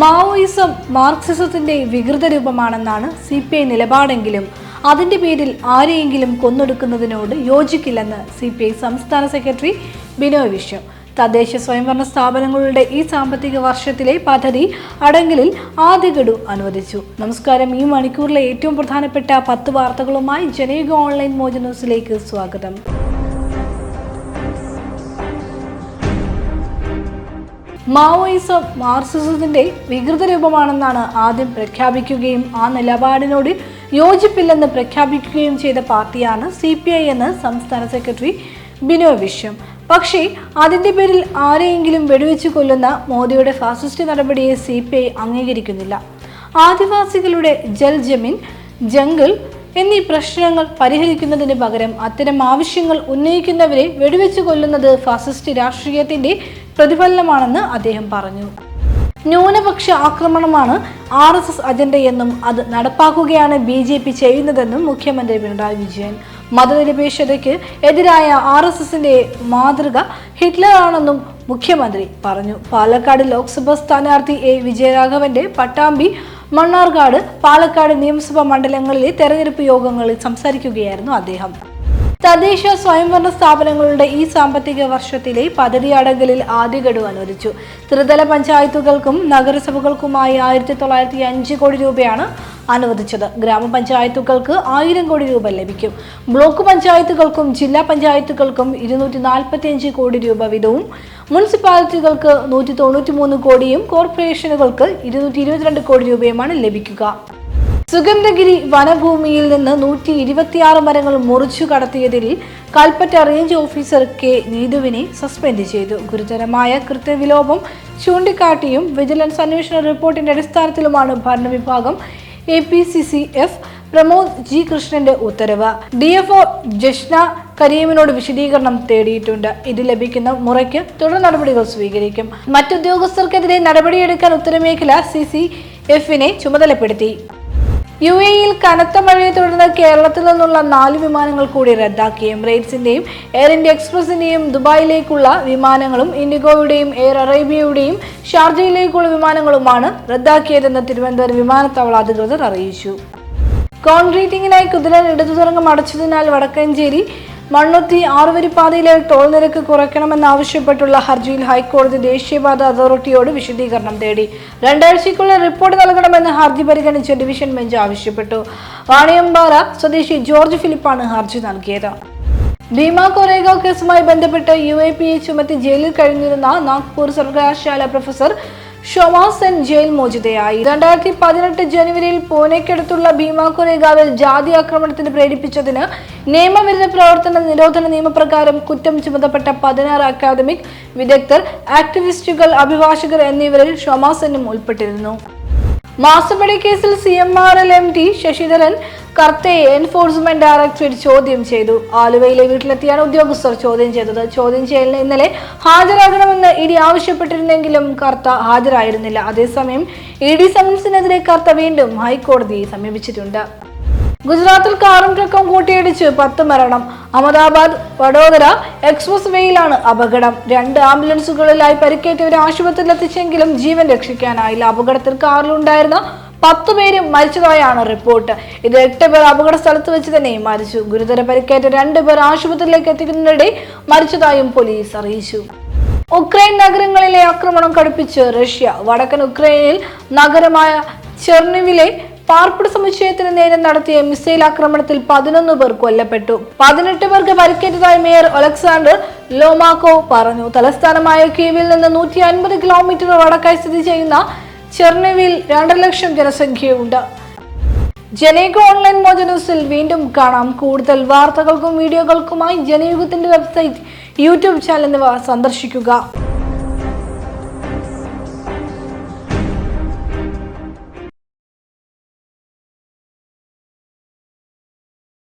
Maoism മാർക്സിസത്തിന്റെ വികൃത രൂപമാണെന്നാണ് സി പി ഐ നിലപാടെങ്കിലും. അതിന്റെ പേരിൽ ആരെയെങ്കിലും കൊന്നൊടുക്കുന്നതിനോട് യോജിക്കില്ലെന്ന് സി പി ഐ സംസ്ഥാന സെക്രട്ടറി ബിനോയ് വിശ്വം. തദ്ദേശ സ്വയംഭരണ സ്ഥാപനങ്ങളുടെ ഈ സാമ്പത്തിക വർഷത്തിലെ പദ്ധതി അടങ്കലിൽ ആദ്യ ഗഡു അനുവദിച്ചു. നമസ്കാരം. ഈ മണിക്കൂറിലെ ഏറ്റവും പ്രധാനപ്പെട്ട പത്ത് വാർത്തകളുമായി ജനയുഗ ഓൺലൈൻ മോജ ന്യൂസിലേക്ക് സ്വാഗതം. മാവോയിസം മാർസിസത്തിന്റെ വികൃത രൂപമാണെന്നാണ് ആദ്യം പ്രഖ്യാപിക്കുകയും ആ നിലപാടിനോട് യോജിപ്പില്ലെന്ന് പ്രഖ്യാപിക്കുകയും ചെയ്ത പാർട്ടിയാണ് സി പി ഐ എന്ന് സംസ്ഥാന സെക്രട്ടറി ബിനോയ് വിശ്വം. പക്ഷേ അതിന്റെ പേരിൽ ആരെയെങ്കിലും വെടിവെച്ച് കൊല്ലുന്ന മോദിയുടെ ഫാസിസ്റ്റ് നടപടിയെ സി പി ഐ അംഗീകരിക്കുന്നില്ല. ആദിവാസികളുടെ ജൽ ജമീൻ ജംഗിൾ എന്നീ പ്രശ്നങ്ങൾ പരിഹരിക്കുന്നതിന് പകരം അത്തരം ആവശ്യങ്ങൾ ഉന്നയിക്കുന്നവരെ വെടിവെച്ച് കൊല്ലുന്നത് ഫാസിസ്റ്റ് രാഷ്ട്രീയത്തിന്റെ പ്രതിഫലനമാണെന്ന് അദ്ദേഹം പറഞ്ഞു. ന്യൂനപക്ഷ ആക്രമണമാണ് ആർ എസ് എസ് അജണ്ടയെന്നും അത് നടപ്പാക്കുകയാണ് ബി ജെ പി ചെയ്യുന്നതെന്നും മുഖ്യമന്ത്രി പിണറായി വിജയൻ. മതനിരപേക്ഷതയ്ക്ക് എതിരായ ആർ എസ് എസിന്റെ മാതൃക ഹിറ്റ്ലറാണെന്നും മുഖ്യമന്ത്രി പറഞ്ഞു. പാലക്കാട് ലോക്സഭാ സ്ഥാനാർത്ഥി എ വിജയരാഘവന്റെ പട്ടാമ്പി മണ്ണാർക്കാട് പാലക്കാട് നിയമസഭാ മണ്ഡലങ്ങളിലെ തെരഞ്ഞെടുപ്പ് യോഗങ്ങളിൽ സംസാരിക്കുകയായിരുന്നു അദ്ദേഹം. തദ്ദേശ സ്വയംഭരണ സ്ഥാപനങ്ങളുടെ ഈ സാമ്പത്തിക വർഷത്തിലെ പദ്ധതി അടങ്കലിൽ ആദ്യ ഗഡു അനുവദിച്ചു. ത്രിതല പഞ്ചായത്തുകൾക്കും നഗരസഭകൾക്കുമായി ആയിരത്തി തൊള്ളായിരത്തി അഞ്ച് കോടി രൂപയാണ് അനുവദിച്ചത്. ഗ്രാമപഞ്ചായത്തുകൾക്ക് ആയിരം കോടി രൂപ ലഭിക്കും. ബ്ലോക്ക് പഞ്ചായത്തുകൾക്കും ജില്ലാ പഞ്ചായത്തുകൾക്കും ഇരുന്നൂറ്റി നാൽപ്പത്തി അഞ്ച് കോടി രൂപ വീതവും മുനിസിപ്പാലിറ്റികൾക്ക് നൂറ്റി തൊണ്ണൂറ്റി മൂന്ന് കോടിയും കോർപ്പറേഷനുകൾക്ക് ഇരുന്നൂറ്റി ഇരുപത്തിരണ്ട് കോടി രൂപയുമാണ് ലഭിക്കുക. സുഗന്ധഗിരി വനഭൂമിയിൽ നിന്ന് നൂറ്റി ഇരുപത്തിയാറ് മരങ്ങൾ മുറിച്ചു കടത്തിയതിൽ കൽപ്പറ്റ റേഞ്ച് ഓഫീസർ കെ നീതുവിനെ സസ്പെൻഡ് ചെയ്തു. ഗുരുതരമായ കൃത്യവിലോപം ചൂണ്ടിക്കാട്ടിയും വിജിലൻസ് അന്വേഷണ റിപ്പോർട്ടിന്റെ അടിസ്ഥാനത്തിലുമാണ് ഭരണവിഭാഗം A P C C F Pramod G കൃഷ്ണന്റെ ഉത്തരവ്. ഡി എഫ് ഒ ജഷ്ന കരീമിനോട് വിശദീകരണം തേടിയിട്ടുണ്ട്. ഇത് ലഭിക്കുന്ന മുറയ്ക്ക് തുടർ നടപടികൾ സ്വീകരിക്കും. മറ്റുദ്യോഗസ്ഥർക്കെതിരെ നടപടിയെടുക്കാൻ ഉത്തരമേഖല സി സി എഫിനെ ചുമതലപ്പെടുത്തി. യു എയിൽ കനത്ത മഴയെ തുടർന്ന് കേരളത്തിൽ നിന്നുള്ള നാല് വിമാനങ്ങൾ കൂടി റദ്ദാക്കി. എമിറേറ്റ്സിന്റെയും എയർ ഇന്ത്യ എക്സ്പ്രസിന്റെയും ദുബായിലേക്കുള്ള വിമാനങ്ങളും ഇൻഡിഗോയുടെയും എയർ അറേബ്യയുടെയും ഷാർജയിലേക്കുള്ള വിമാനങ്ങളുമാണ് റദ്ദാക്കിയതെന്ന് തിരുവനന്തപുരം വിമാനത്താവള അധികൃതർ അറിയിച്ചു. കോൺക്രീറ്റിംഗിനായി കുതിരൻ ഇടതുതുറങ്ങം അടച്ചതിനാൽ വടക്കഞ്ചേരി മണ്ണുത്തി ആറുവരിപ്പാതയിലെ ടോൾ നിരക്ക് കുറയ്ക്കണമെന്നാവശ്യപ്പെട്ടുള്ള ഹർജിയിൽ ഹൈക്കോടതി ദേശീയപാത അതോറിറ്റിയോട് വിശദീകരണം തേടി. രണ്ടാഴ്ചയ്ക്കുള്ളിൽ റിപ്പോർട്ട് നൽകണമെന്ന് ഹർജി പരിഗണിച്ച് ഡിവിഷൻ ബെഞ്ച് ആവശ്യപ്പെട്ടു. വാണിയമ്പാറ സ്വദേശി ജോർജ് ഫിലിപ്പാണ് ഹർജി നൽകിയത്. ഭീമ കൊറേഗാവ് കേസുമായി ബന്ധപ്പെട്ട് യു എ പി എ ചുമത്തി ജയിലിൽ കഴിഞ്ഞിരുന്ന നാഗ്പൂർ സർവകലാശാല പ്രൊഫസർ ഷൊമാ സെൻ ജയിൽ മോചിതയായി. രണ്ടായിരത്തി പതിനെട്ട് ജനുവരിയിൽ പൂനെക്കടുത്തുള്ള ഭീമാ കൊറേഗാവിൽ ജാതി ആക്രമണത്തിന് പ്രേരിപ്പിച്ചതിന് നിയമവിരുദ്ധ പ്രവർത്തന നിരോധന നിയമപ്രകാരം കുറ്റം ചുമത്തപ്പെട്ട പതിനാറ് അക്കാദമിക് വിദഗ്ധർ ആക്ടിവിസ്റ്റുകൾ അഭിഭാഷകർ എന്നിവരിൽ ഷൊമാ സെന്നും ഉൾപ്പെട്ടിരുന്നു. മാസപ്പടി കേസിൽ C M R L M T Sasidharan കർത്തയെ enforcement directorate ചോദ്യം ചെയ്തു. ആലുവയിലെ വീട്ടിലെത്തിയാണ് ഉദ്യോഗസ്ഥർ ചോദ്യം ചെയ്തത്. ചോദ്യം ചെയ്യലിന് ഇന്നലെ ഹാജരാകണമെന്ന് ഇ ഡി ആവശ്യപ്പെട്ടിരുന്നെങ്കിലും കർത്ത ഹാജരായിരുന്നില്ല. അതേസമയം ഇ ഡി സമൻസിനെതിരെ കർത്ത വീണ്ടും ഹൈക്കോടതിയെ സമീപിച്ചിട്ടുണ്ട്. ഗുജറാത്തിൽ കാറും ട്രക്കും കൂട്ടിയിടിച്ച് പത്ത് മരണം. അഹമ്മദാബാദ് വഡോദര എക്സ്പ്രസ് വേയിലാണ് അപകടം. രണ്ട് ആംബുലൻസുകളിലായി പരിക്കേറ്റവരെ ആശുപത്രിയിൽ എത്തിച്ചെങ്കിലും ജീവൻ രക്ഷിക്കാനായില്ല. അപകടത്തിൽ കാറിലുണ്ടായിരുന്ന പത്ത് പേരും മരിച്ചതായാണ് റിപ്പോർട്ട്. ഇത് എട്ട് പേർ അപകട സ്ഥലത്ത് വെച്ച് തന്നെ മരിച്ചു. ഗുരുതര പരിക്കേറ്റ രണ്ട് പേർ ആശുപത്രിയിലേക്ക് എത്തിക്കുന്നതിനിടെ മരിച്ചതായും പോലീസ് അറിയിച്ചു. ഉക്രൈൻ നഗരങ്ങളിലെ ആക്രമണം കടുപ്പിച്ച് റഷ്യ വടക്കൻ ഉക്രൈനിൽ നഗരമായ ചെർണിവിലെ പാർപ്പിട സമുച്ചയത്തിന് നേരെ നടത്തിയ മിസൈൽ ആക്രമണത്തിൽ പതിനൊന്ന് പേർ കൊല്ലപ്പെട്ടു. പതിനെട്ട് പേർക്ക് പരിക്കേറ്റതായി മേയർ ഒലക്സാണ്ടർ ലോമാക്കോ പറഞ്ഞു. തലസ്ഥാനമായ കീവിൽ നിന്ന് നൂറ്റി അൻപത് കിലോമീറ്റർ വടക്കായി സ്ഥിതി ചെയ്യുന്ന ചെർണിവിൽ രണ്ടര ലക്ഷം ജനസംഖ്യയുണ്ട്. ജനയുഗ ഓൺലൈൻ മോജനൂസിൽ വീണ്ടും കാണാം. കൂടുതൽ വാർത്തകൾക്കും വീഡിയോകൾക്കുമായി ജനയുഗത്തിന്റെ വെബ്സൈറ്റ് യൂട്യൂബ് ചാനൽ എന്നിവ സന്ദർശിക്കുക.